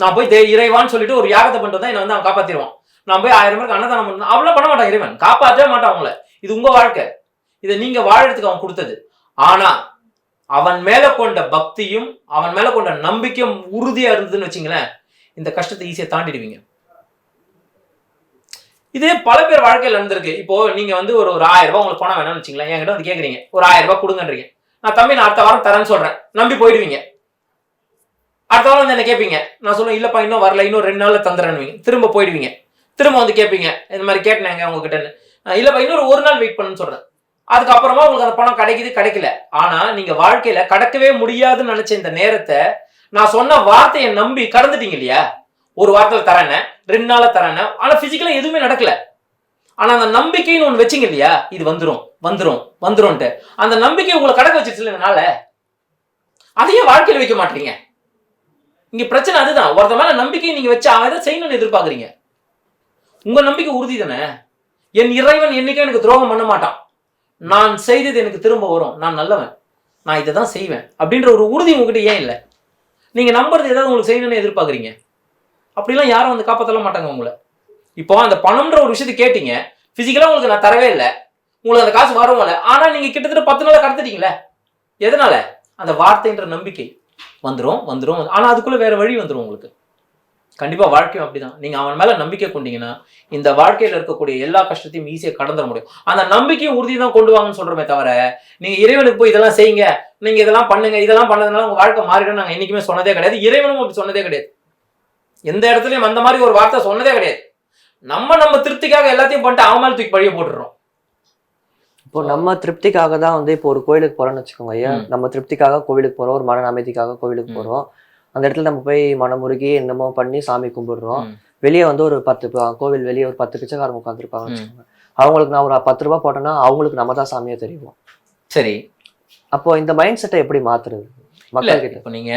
நான் போய் தே- இறைவான்னு சொல்லிட்டு ஒரு யாகத்தை பண்ணிட்டு தான் என்னை வந்து அவன் காப்பாத்திடுவான். நான் போய் ஆயிரம் பேருக்கு அன்னதானம் பண்ணணும் அவ்வளவு பண்ண மாட்டான் இறைவன். காப்பாற்றவே மாட்டான் அவங்கள. இது உங்க வாழ்க்கை. இதை நீங்க வாழறதுக்கு அவன் கொடுத்தது. ஆனா அவன் மேல கொண்ட பக்தியும் அவன் மேல கொண்ட நம்பிக்கையும் உறுதியா இருந்ததுன்னு வச்சுங்களேன் இந்த கஷ்டத்தை ஈஸியா தாண்டிடுவீங்க. இதே பல பேர் வாழ்க்கையில் நடந்திருக்கு. இப்போ நீங்க வந்து ஒரு ஒரு ஆயிரம் ரூபாய் உங்களுக்கு பணம் வேணும்னு வச்சுங்களேன். என்கிட்ட வந்து கேக்குறீங்க. ஒரு ஆயிரம் ரூபாய் கொடுங்கன்றீங்க. நான் தம்பி நான் அடுத்த வாரம் தரேன்னு சொல்றேன். நம்பி போயிடுவீங்க. அடுத்த வாரம் வந்து என்ன கேட்பீங்க நான் சொல்லுவேன் இல்லப்பா இன்னும் வரல இன்னும் ரெண்டு நாளில் தந்துடுறேன்னு திரும்ப போயிடுவீங்க. திரும்ப வந்து கேட்பீங்க இந்த மாதிரி கேட்டேங்க உங்ககிட்ட இல்லப்பா இன்னொரு ஒரு நாள் வெயிட் பண்ணுன்னு சொல்றேன். அதுக்கப்புறமா உங்களுக்கு அந்த பணம் கிடைக்குது கிடைக்கல. ஆனா நீங்க வாழ்க்கையில கடக்கவே முடியாதுன்னு நினைச்ச இந்த நேரத்தை நான் சொன்ன வார்த்தையை நம்பி கடந்துட்டீங்க இல்லையா? ஒரு வாரத்தில் தரேன்னு ரெண்டு நாளில் தரேன்னு. ஆனா பிசிக்கலா எதுவுமே நடக்கல. ஆனா அந்த நம்பிக்கைன்னு ஒன்று வச்சிங்க இல்லையா? இது வந்துடும் வந்துடும் வந்துரும்ட்டு அந்த நம்பிக்கை உங்களை கடக்க வச்சிருச்சு இதனால அதையே வாழ்க்கையில் வைக்க மாட்டீங்க. இங்க பிரச்சனை அதுதான். ஒருத்த மேல நம்பிக்கை நீங்க வச்சு அவன் எதை செய்யணும்னு எதிர்பார்க்குறீங்க? உங்க நம்பிக்கை உறுதி தானே? என் இறைவன் என்னைக்கும் எனக்கு துரோகம் பண்ண மாட்டான். நான் செய்தது எனக்கு திரும்ப வரும். நான் நல்லவன். நான் இதை தான் செய்வேன். அப்படின்ற ஒரு உறுதி உங்ககிட்ட ஏன் இல்லை? நீங்க நம்புறது ஏதாவது உங்களுக்கு செய்யணும்னு எதிர்பார்க்குறீங்க? அப்படிலாம் யாரும் வந்து காப்பாற்றலாம் மாட்டாங்க உங்களை. இப்போ அந்த பணம்ன்ற ஒரு விஷயத்தை கேட்டீங்க. ஃபிசிக்கலாக உங்களுக்கு நான் தரவே இல்லை. உங்களுக்கு அந்த காசு வரவும் இல்லை ஆனால் நீங்கள் கிட்டத்தட்ட பத்து நாளை கடத்திட்டீங்களே. எதனால? அந்த வார்த்தைன்ற நம்பிக்கை. வந்துடும் வந்துடும் ஆனால் அதுக்குள்ளே வேறு வழி வந்துடும் உங்களுக்கு. கண்டிப்பாக வாழ்க்கையும் அப்படிதான். நீங்கள் அவன் மேலே நம்பிக்கை கொண்டீங்கன்னா இந்த வாழ்க்கையில் இருக்கக்கூடிய எல்லா கஷ்டத்தையும் ஈஸியாக கடந்துட முடியும். அந்த நம்பிக்கையும் உறுதி தான் கொண்டு வாங்கன்னு சொல்கிறோமே தவிர நீங்கள் இறைவனுக்கு போய் இதெல்லாம் செய்யுங்க. நீங்கள் இதெல்லாம் பண்ணுங்க. இதெல்லாம் பண்ணதுனால உங்கள் வாழ்க்கை மாறிடும். நாங்கள் என்றைக்குமே சொன்னதே கிடையாது. இறைவனும் அப்படி சொன்னதே கிடையாது. எந்த இடத்துலையும் அந்த மாதிரி ஒரு வார்த்தை சொன்னதே கிடையாது. நம்ம நம்ம திருப்திக்காக எல்லாத்தையும் பண்ணிட்டு அவன் தூக்கி பழிய போட்டுடுறோம். இப்போ நம்ம திருப்திக்காக தான் வந்து இப்போ ஒரு கோயிலுக்கு போறோம்னு வச்சுக்கோங்க ஐயா. நம்ம திருப்திக்காக கோவிலுக்கு போறோம் ஒரு மன அமைதிக்காக கோவிலுக்கு. போறோம். அந்த இடத்துல நம்ம போய் மனமுருகி என்னமோ பண்ணி சாமி கும்பிடுறோம். வெளியே வந்து ஒரு பத்து கோவில் வெளியே ஒரு பத்து பிச்சைக்காரங்க உட்காந்துருப்பாங்க. வச்சுக்கோங்க. அவங்களுக்கு நான் ஒரு பத்து ரூபாய் போட்டேன்னா அவங்களுக்கு நம்ம தான் சாமியா தெரியும் சரி. அப்போ இந்த மைண்ட் செட்டை எப்படி மாத்துறது மக்கள் கிட்ட இப்போ நீங்க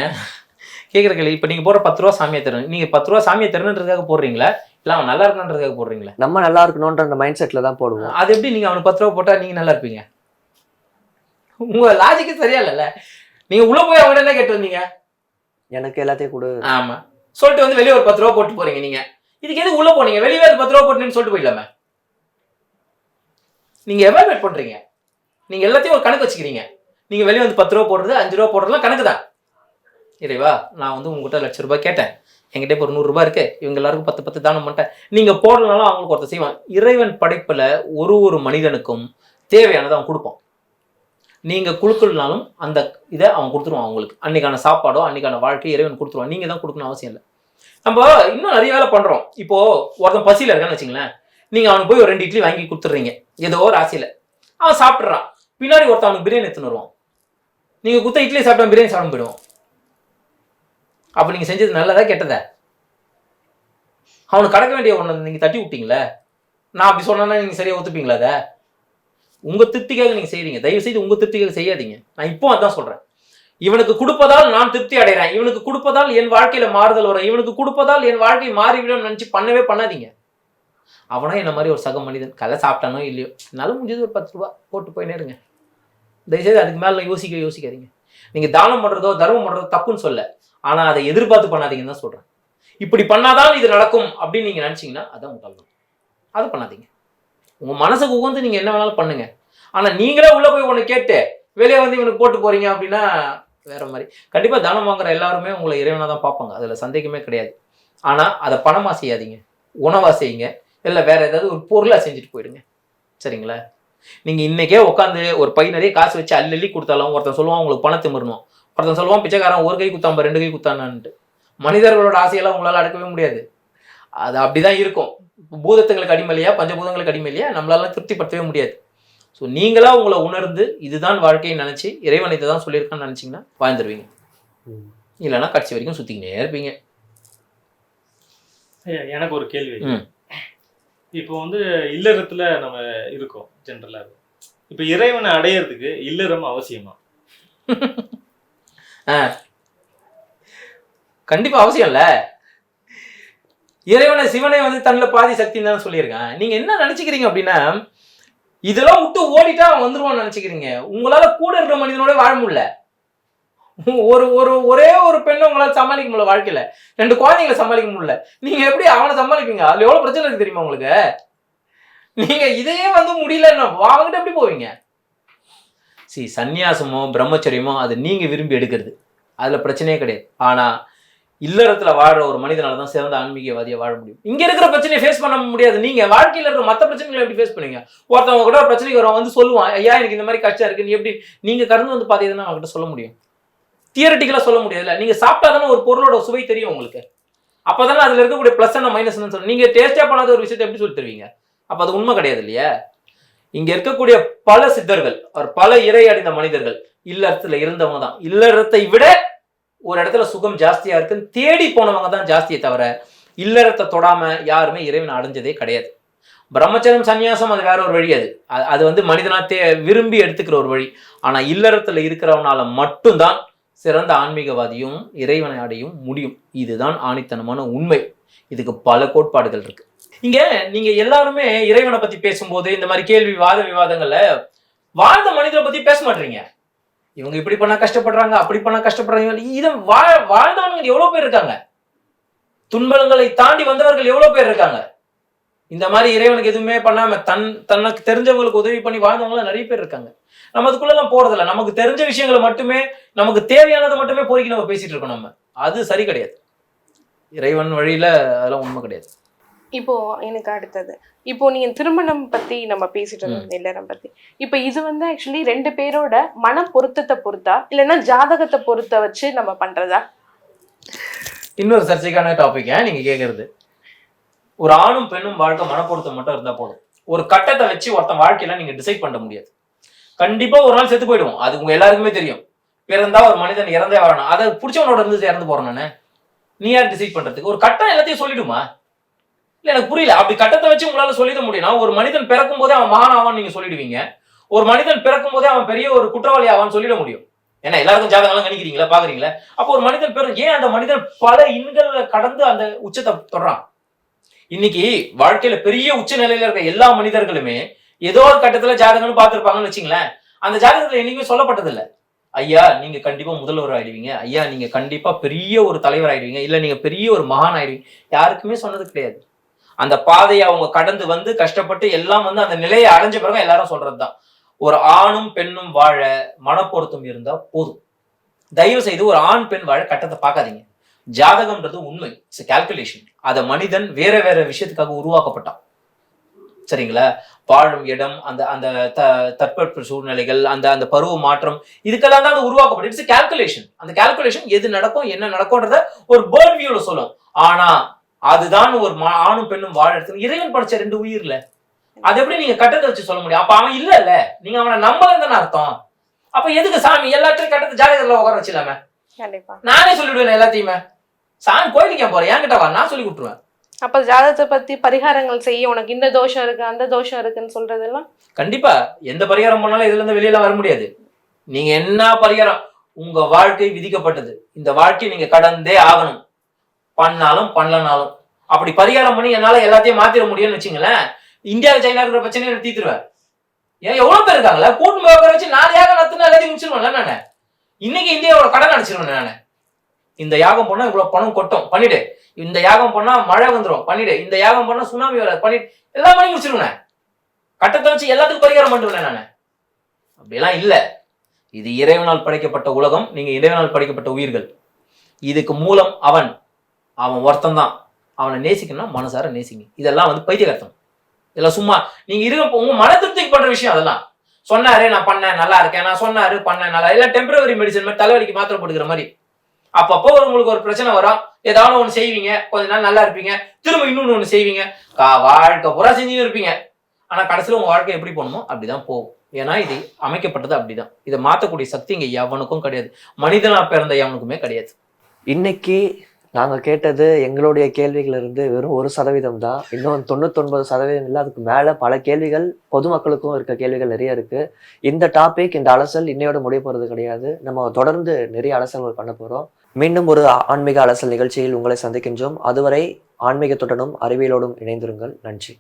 கேக்குற கேள்வி இப்போ நீங்க போற பத்து ரூபா சாமியை தரணும். நீங்க பத்து ரூபா சாமியை தரணுன்றதுக்காக போடுறீங்களா? இல்ல அவன் நல்லா இருக்கணுன்றதுக்காக போடுறீங்களா? நம்ம நல்லா இருக்கணும்ன்ற அந்த மைண்ட் செட்ல தான் போடுவோம். அது எப்படி நீங்க அவனுக்கு பத்து ரூபா போட்டா நீங்க நல்லா இருப்பீங்க? உங்க லாஜிக்கு சரியா இல்லைல்ல? நீங்க உள்ள போய் அவங்க என்ன கேட்டு வந்தீங்க? எனக்கு எல்லாத்தையும் கொடு. ஆமா. சொல்லிட்டு வந்து வெளியே ஒரு பத்து ரூபா போட்டு போறீங்க நீங்க. இதுக்கு எதுக்கு உள்ள போனீங்க? வெளியே ஒரு பத்து ரூபா போட்டுன்னு சொல்லிட்டு போயிடலாமே. நீங்க எவாலுவேட் பண்றீங்க? நீங்க எல்லாத்தையும் ஒரு கணக்கு வச்சுக்கிறீங்க. நீங்க வெளியே வந்து பத்து ரூபா போடுறது அஞ்சு ரூபா போடுறதுலாம் கணக்கு தான் இறைவா நான் வந்து உங்ககிட்ட லட்ச ரூபாய் கேட்டேன். என்கிட்ட இப்போ ஒரு நூறுரூபா இருக்கு. இவங்க எல்லாருக்கும் பத்து பத்து தானம் பண்ணிட்டேன் நீங்கள் போடலனாலும் அவங்களுக்கு ஒருத்தர் செய்வான் இறைவன் படைப்பில் ஒரு ஒரு மனிதனுக்கும் தேவையானதை அவன் கொடுப்பான். நீங்கள் கொடுக்கலனாலும் அந்த இதை அவன் கொடுத்துருவான் அவங்களுக்கு. அன்னைக்கான சாப்பாடோ அன்னைக்கான வாழ்க்கை இறைவன் கொடுத்துருவான். நீங்கள் தான் கொடுக்கணும் அவசியம் இல்லை. நம்ம இன்னும் நிறைய வேலை பண்ணுறோம் இப்போது ஒருத்தன் பசியில் இருக்கான்னு வச்சுங்களேன் நீங்கள் அவனுக்கு போய் ஒரு ரெண்டு இட்லி வாங்கி கொடுத்துட்றீங்க. ஏதோ ஒரு ஆசையில். அவன் சாப்பிட்றான். பின்னாடி ஒருத்தன் அவனுக்கு பிரியாணி எடுத்துன்னு வருவான். நீங்கள் குத்த இட்லி சாப்பிட்டா பிரியாணி சாப்பிட போயிடுவோம் அப்ப நீங்க செஞ்சது நல்லதா கெட்டதா? அவனுக்கு கடக்க வேண்டிய ஒன்று நீங்க தட்டி விட்டீங்களே? நான் அப்படி சொன்னேன்னா நீங்க சரியா ஒத்துப்பீங்களா அதை? உங்க திருப்திக்காக நீங்க செய்கிறீங்க தயவு செய்து உங்க திருப்திக்காக செய்யாதீங்க. நான் இப்போ அதான் சொல்றேன். இவனுக்கு கொடுப்பதால் நான் திருப்தி அடைகிறேன் இவனுக்கு கொடுப்பதால் என் வாழ்க்கையில மாறுதல் வரும். இவனுக்கு கொடுப்பதால் என் வாழ்க்கை மாறிவிடும் நினைச்சு பண்ணவே பண்ணாதீங்க. அவனா என்ன மாதிரி ஒரு சக மனிதன்? கலை சாப்பிட்டானோ இல்லையோ? என்னால முடிஞ்சது ஒரு பத்து ரூபா போட்டு போயினே இருங்க. தயவுசெய்து அதுக்கு மேல யோசிக்க யோசிக்காதீங்க. நீங்க தானம் பண்றதோ தர்மம் பண்றதோ தப்புன்னு சொல்ல. ஆனால் அதை எதிர்பார்த்து பண்ணாதீங்கன்னு தான் சொல்கிறேன் இப்படி பண்ணாதான் இது நடக்கும் அப்படின்னு நீங்கள் நினச்சிங்கன்னா அதான் முட்டாள்தான் அதை பண்ணாதீங்க. உங்கள் மனசுக்கு உகந்து நீங்கள் என்ன வேணாலும் பண்ணுங்கள் ஆனால் நீங்களே உள்ளே போய் ஒன்று கேட்டு வெளியே வந்து இவனுக்கு போட்டு போகிறீங்க அப்படின்னா வேற மாதிரி. கண்டிப்பாக தானம் வாங்குற எல்லாருமே உங்களை இறைவனாக தான் பார்ப்பாங்க. அதில் சந்தேகமே கிடையாது. ஆனால் அதை பணமாக செய்யாதீங்க. உணவாக செய்யுங்க. இல்லை வேற ஏதாவது ஒரு பொருளாக செஞ்சுட்டு போயிடுங்க. சரிங்களா? நீங்கள் இன்றைக்கே உட்காந்து ஒரு பை நிறைய காசு வச்சு அள்ளி அள்ளி கொடுத்தாலும் ஒருத்தன் சொல்லுவான் உங்களுக்கு பணத்தை மறணும் ஒருத்தன் சொல்லுவான் பிச்சைக்காரன் ஒரு கை குத்தாம்ப ரெண்டு கை குத்தானான்ட்டு மனிதர்களோட ஆசையெல்லாம் உங்களால அடக்கவே முடியாது. அது அப்படிதான் இருக்கும். பூதத்துங்களுக்கு அடிமை இல்லையா பஞ்சபூதங்களுக்கு அடிமை இல்லையா நம்மளால திருப்திப்படுத்தவே முடியாது. ஸோ நீங்களா உங்களை உணர்ந்து இதுதான் வாழ்க்கையை நினைச்சு இறைவன் இதை தான் சொல்லியிருக்கான்னு நினைச்சீங்கன்னா வாழ்ந்துருவீங்க. இல்லைன்னா கடைசி வரைக்கும் சுத்திக்கினே இருப்பீங்க. எனக்கு ஒரு கேள்வி. இப்போ வந்து இல்லறத்துல நம்ம இருக்கோம் ஜென்ரலா இப்போ இறைவனை அடையறதுக்கு இல்லறம் அவசியமா? கண்டிப்பா அவசியம் இல்ல. இறைவனை சிவனை வந்து தன்னுல பாதி சக்தின்னு தான் சொல்லியிருக்கேன். நீங்க என்ன நினைச்சுக்கிறீங்க அப்படின்னா இதெல்லாம் விட்டு ஓடிட்டா அவன் வந்துருவான்னு நினைச்சுக்கிறீங்க. உங்களால கூட இருக்கிற மனிதனோட வாழ முடியல. ஒரு ஒரு ஒரே ஒரு பெண்ணை உங்களால சமாளிக்க முடியல வாழ்க்கையில. ரெண்டு குழந்தைங்களை சமாளிக்க முடியல. நீங்க எப்படி அவனை சமாளிப்பீங்க? அதுல எவ்வளவு பிரச்சனை இருக்கு தெரியுமா உங்களுக்கு? நீங்க இதையே வந்து முடியலன்னா அவங்ககிட்ட எப்படி போவீங்க? சி சந்நியாசமோ பிரம்மச்சரியமோ அது நீங்கள் விரும்பி எடுக்கிறது. அதில் பிரச்சனையே கிடையாது. ஆனால் இல்லறத்தில் வாழ்கிற ஒரு மனிதனால தான் சிறந்த ஆன்மீகவாதியை வாழ முடியும். இங்கே இருக்கிற பிரச்சனையை ஃபேஸ் பண்ண முடியாது. நீங்கள் வாழ்க்கையில் இருக்கிற மற்ற பிரச்சனைகளை எப்படி ஃபேஸ் பண்ணுவீங்க ஒருத்தவங்க கூட ஒரு பிரச்சனைக்கு வரவன் வந்து சொல்லுவான் ஐயா எனக்கு இந்த மாதிரி கஷ்டம் இருக்குது நீ எப்படி நீங்கள் கடந்து வந்து பார்த்தீங்கன்னா அவங்ககிட்ட சொல்ல முடியும். தியரட்டிக்கலாக சொல்ல முடியாதுல்ல. நீங்கள் சாப்பிட்டா தானே ஒரு பொருளோட சுவை தெரியும் உங்களுக்கு. அப்பதானே அதில் இருக்கக்கூடிய ப்ளஸ் என்ன மைனஸ்ன்னு சொல்லி நீங்கள் டேஸ்ட்டாக பண்ணாத ஒரு விஷயத்தை எப்படி சொல்லி தருவீங்க? அப்போ அது உண்மை கிடையாது இல்லையா? இங்க இருக்கக்கூடிய பல சித்தர்கள் அவர் பல இறை அடைந்த மனிதர்கள் இல்லறத்துல இருந்தவங்க தான். இல்லறத்தை விட ஒரு இடத்துல சுகம் ஜாஸ்தியா இருக்குன்னு தேடி போனவங்க தான் ஜாஸ்தியை தவிர இல்லறத்தை தொடாம யாருமே இறைவனை அடைஞ்சதே கிடையாது. பிரம்மச்சரம் சந்நியாசம் அது வேற ஒரு வழி அது. அது வந்து மனிதனா தே விரும்பி எடுத்துக்கிற ஒரு வழி. ஆனா இல்லறத்துல இருக்கிறவனால மட்டும்தான் சிறந்த ஆன்மீகவாதியும் இறைவனை அடையும் முடியும். இதுதான் ஆணித்தனமான உண்மை. இதுக்கு பல கோட்பாடுகள் இருக்கு. இங்க நீங்க எல்லாருமே இறைவனை பத்தி பேசும்போது இந்த மாதிரி கேள்வி வாத விவாதங்கள்ல வாழ்ந்த மனிதரை பத்தி பேச மாட்டீங்க. இவங்க இப்படி பண்ணா கஷ்டப்படுறாங்க அப்படி பண்ணா கஷ்டப்படுறாங்க. இதை வாழ வாழ்ந்தவங்க எவ்வளவு பேர் இருக்காங்க? துன்பங்களை தாண்டி வந்தவர்கள் எவ்வளவு பேர் இருக்காங்க? இந்த மாதிரி இறைவனுக்கு எதுவுமே பண்ணாம தன் தனக்கு தெரிஞ்சவங்களுக்கு உதவி பண்ணி வாழ்ந்தவங்களாம் நிறைய பேர் இருக்காங்க. நம்ம அதுக்குள்ளெல்லாம் போறதில்ல. நமக்கு தெரிஞ்ச விஷயங்களை மட்டுமே நமக்கு தேவையானதை மட்டுமே போய்க்கு நம்ம பேசிட்டு இருக்கோம் நம்ம. அது சரி கிடையாது. இறைவன் வழியில அதெல்லாம் உண்மை கிடையாது. இப்போ எனக்கு அடுத்தது. இப்போ நீங்க திருமணம் பத்தி நம்ம பேசிட்டு இருந்தோம் இல்லறம் பத்தி. இப்போ இது வந்து ஆக்சுவலி ரெண்டு பேரோட மன பொருத்தத்தை பொறுத்தா இல்லைன்னா ஜாதகத்தை பொறுத்த வச்சு நம்ம பண்றதா? இன்னொரு சர்ச்சைக்கான டாபிக் நீங்க கேக்குறது. ஒரு ஆணும் பெண்ணும் வாழ்க்கை மனப்பொருத்தம் மட்டும் இருந்தா போதும். ஒரு கட்டத்தை வச்சு ஒருத்தன் வாழ்க்கையில நீங்க டிசைட் பண்ண முடியாது. கண்டிப்பா ஒரு நாள் செத்து போயிடுவோம். அது உங்க எல்லாருக்குமே தெரியும். பிறந்தா ஒரு மனிதன் இறந்தே வரணும் அதை பிடிச்சவனோட இருந்து இறந்து போறேன் நீ யார் டிசைட் பண்றதுக்கு? ஒரு கட்டம் எல்லாத்தையும் சொல்லிடுமா? இல்ல எனக்கு புரியல. அப்படி கட்டத்தை வச்சு உங்களால சொல்லிட முடியும்னா ஒரு மனிதன் பிறக்கும் போதே அவன் மகான் ஆவான்னு நீங்க சொல்லிடுவீங்க. ஒரு மனிதன் பிறக்கும் போதே அவன் பெரிய ஒரு குற்றவாளி ஆவான்னு சொல்லிட முடியும். ஏன்னா எல்லாருக்கும் ஜாதகம்லாம் கணிக்கிறீங்களா? பாக்குறீங்களா? அப்போ ஒரு மனிதன் பிறகு ஏன் அந்த மனிதன் பல இன்னல்களை கடந்து அந்த உச்சத்தை தொடறான்? இன்னைக்கு வாழ்க்கையில பெரிய உச்ச நிலையில இருக்க எல்லா மனிதர்களுமே ஏதோ ஒரு கட்டத்துல ஜாதகம்னு பார்த்துருப்பாங்கன்னு வச்சுங்களேன் அந்த ஜாதகத்துல என்னைக்குமே சொல்லப்பட்டதில்லை. ஐயா நீங்க கண்டிப்பா முதல்வர் ஆயிடுவீங்க. ஐயா நீங்க கண்டிப்பா பெரிய ஒரு தலைவர் ஆயிடுவீங்க. இல்ல நீங்க பெரிய ஒரு மகான் ஆயிடுவீங்க. யாருக்குமே சொன்னது கிடையாது. அந்த பாதையை அவங்க கடந்து வந்து கஷ்டப்பட்டு எல்லாம் வந்து அந்த நிலையை அடைஞ்ச பிறகு எல்லாரும் சொல்றதுதான். ஒரு ஆணும் பெண்ணும் வாழ மனப்பொருத்தம் இருந்தா போதும். தயவு செய்து ஒரு ஆண் பெண் வாழ கட்டத்தை பார்க்காதீங்க. ஜாதகம்ன்றது உண்மை. இட்ஸ் கால்குலேஷன் அதை மனிதன் வேற வேற விஷயத்துக்காக உருவாக்கப்பட்டான். சரிங்களா? வாழும் இடம் அந்த அந்த த தட்பட்ப சூழ்நிலைகள் அந்த அந்த பருவ மாற்றம் இதுக்கெல்லாம் தான் அது உருவாக்கப்படும். இட்ஸ் கால்குலேஷன் அந்த கால்குலேஷன் எது நடக்கும் என்ன நடக்கும்ன்றத ஒரு பேர்ட் வியூவில் சொல்லும். ஆனா அதுதான் ஒரு ஆணும் பெண்ணும் வாழறது இறைவன் படைச்ச ரெண்டு உயிர்ல. அது எப்படி நீங்க கட்டத்தை வச்சு சொல்ல முடியும்? அப்ப அவன் இல்ல இல்ல நீங்க அவனை நம்பலன்னு அர்த்தம். அப்ப எதுக்கு சாமி எல்லாத்தையும் கட்டத்தை ஜாதகத்துல உட்கார வச்சிடலாமே? நானே சொல்லிவிடுவேன் எல்லாத்தையுமே. சாமி கோயிலுக்கு ஏன் போறேன் என்கிட்ட வா நான் சொல்லி கொடுத்துருவேன். அப்ப ஜாதகத்தை பத்தி பரிகாரங்கள் செய்ய உனக்கு இந்த தோஷம் இருக்கு அந்த தோஷம் இருக்குன்னு சொல்றதெல்லாம்? கண்டிப்பா. எந்த பரிகாரம் பண்ணாலும் இதுல இருந்து வெளியில வர முடியாது. நீங்க என்ன பரிகாரம்? உங்க வாழ்க்கை விதிக்கப்பட்டது. இந்த வாழ்க்கையை நீங்க கடந்தே ஆகணும். பண்ணாலும் பண்ணலனாலும். அப்படி பரிகாரம் பண்ணி என்னால எல்லாத்தையும் மாத்திர முடியும்னு வச்சுங்களேன் இந்தியா சைனா இருக்கிற பிரச்சனையை தீர்த்துருவேன் ஏன் எவ்வளவு பேர் இருக்காங்களா கூட்டு உட்கார வச்சு நாலு யாகம் நடத்தினா எல்லாத்தையும் முடிச்சிருவேன்ல நானு. இன்னைக்கு இந்தியாவோட கடன் அடிச்சிருவேன் நானு. இந்த யாகம் பண்ணா இவ்வளவு பணம் கொட்டும். பண்ணிடு. இந்த யாகம் பண்ணா மழை வந்துடும் பண்ணிடு. இந்த யாகம் பண்ணா சுனாமி வராது. பண்ணிடு. எல்லாம் பண்ணி முடிச்சிருவேன் கட்டத்தை வச்சு எல்லாத்துக்கும் பரிகாரம் பண்ணுவேன் நானு. அப்படிலாம் இல்லை. இது இறைவனால் படைக்கப்பட்ட உலகம். நீங்க இறைவனால் படைக்கப்பட்ட உயிர்கள். இதுக்கு மூலம் அவன் அவன் ஒருத்தன் தான் அவனை நேசிக்கணும்னா மனசார நேசிங்க. இதெல்லாம் வந்து பைத்தியகர்த்தம். இதெல்லாம் சும்மா நீங்க இருக்க உங்க மன திருப்திக்கு பண்ற விஷயம் அதெல்லாம். சொன்னாரு நான் பண்ணேன் நல்லா இருக்கேன் நான் சொன்னாரு பண்ணேன் நல்லா இல்லை டெம்பரவரி மெடிசன் மாதிரி தலைவலிக்கு மாத்திரை போட்டுக்கிற மாதிரி. அப்பப்போ உங்களுக்கு ஒரு பிரச்சனை வரும். ஏதாவது ஒன்று செய்வீங்க கொஞ்ச நாள் நல்லா இருப்பீங்க திரும்ப இன்னொன்று ஒன்று செய்வீங்க. கா- வாழ்க்கை பூரா செஞ்சுன்னு இருப்பீங்க. ஆனால் கடைசியில் உங்க வாழ்க்கை எப்படி போகணுமோ அப்படிதான் போகும். ஏன்னா இது அமைக்கப்பட்டது அப்படிதான். இதை மாற்றக்கூடிய சக்தி இங்கே எவனுக்கும் கிடையாது. மனிதனா பிறந்த எவனுக்குமே கிடையாது. இன்னைக்கு நாங்கள் கேட்டது எங்களுடைய கேள்விகள் இருந்து வெறும் ஒரு சதவீதம் தான். இன்னும் தொண்ணூத்தொன்பது சதவீதம் இல்லை அதுக்கு மேலே பல கேள்விகள் பொதுமக்களுக்கும் இருக்க கேள்விகள் நிறைய இருக்குது இந்த டாபிக் இந்த அலசல் இன்னையோட முடிய போகிறது கிடையாது. நம்ம தொடர்ந்து நிறைய அலசல்கள் பண்ண போகிறோம் மீண்டும் ஒரு ஆன்மீக அலசல் நிகழ்ச்சியில் உங்களை சந்திக்கின்றோம். அதுவரை ஆன்மீகத்துடனும் அறிவியலோடும் இணைந்திருங்கள். நன்றி.